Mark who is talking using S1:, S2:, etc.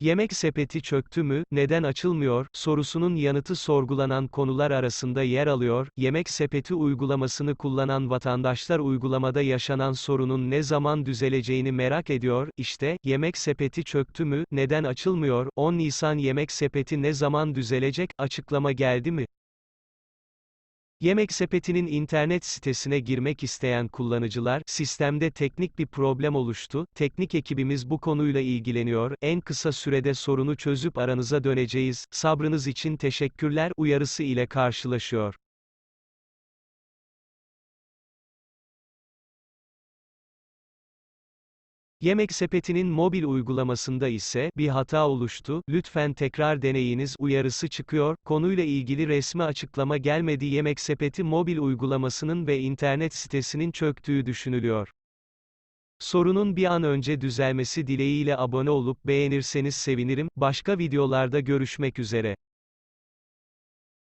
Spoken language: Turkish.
S1: Yemek sepeti çöktü mü, neden açılmıyor, sorusunun yanıtı sorgulanan konular arasında yer alıyor, Yemek sepeti uygulamasını kullanan vatandaşlar uygulamada yaşanan sorunun ne zaman düzeleceğini merak ediyor, işte, Yemek sepeti çöktü mü, neden açılmıyor, 10 Nisan Yemek sepeti ne zaman düzelecek, açıklama geldi mi? Yemek sepetinin internet sitesine girmek isteyen kullanıcılar, sistemde teknik bir problem oluştu, teknik ekibimiz bu konuyla ilgileniyor, en kısa sürede sorunu çözüp aranıza döneceğiz, sabrınız için teşekkürler, uyarısı ile karşılaşıyor. Yemek sepetinin mobil uygulamasında ise, bir hata oluştu, lütfen tekrar deneyiniz, uyarısı çıkıyor, konuyla ilgili resmi açıklama gelmedi Yemek sepeti mobil uygulamasının ve internet sitesinin çöktüğü düşünülüyor. Sorunun bir an önce düzelmesi dileğiyle abone olup beğenirseniz sevinirim, başka videolarda görüşmek üzere.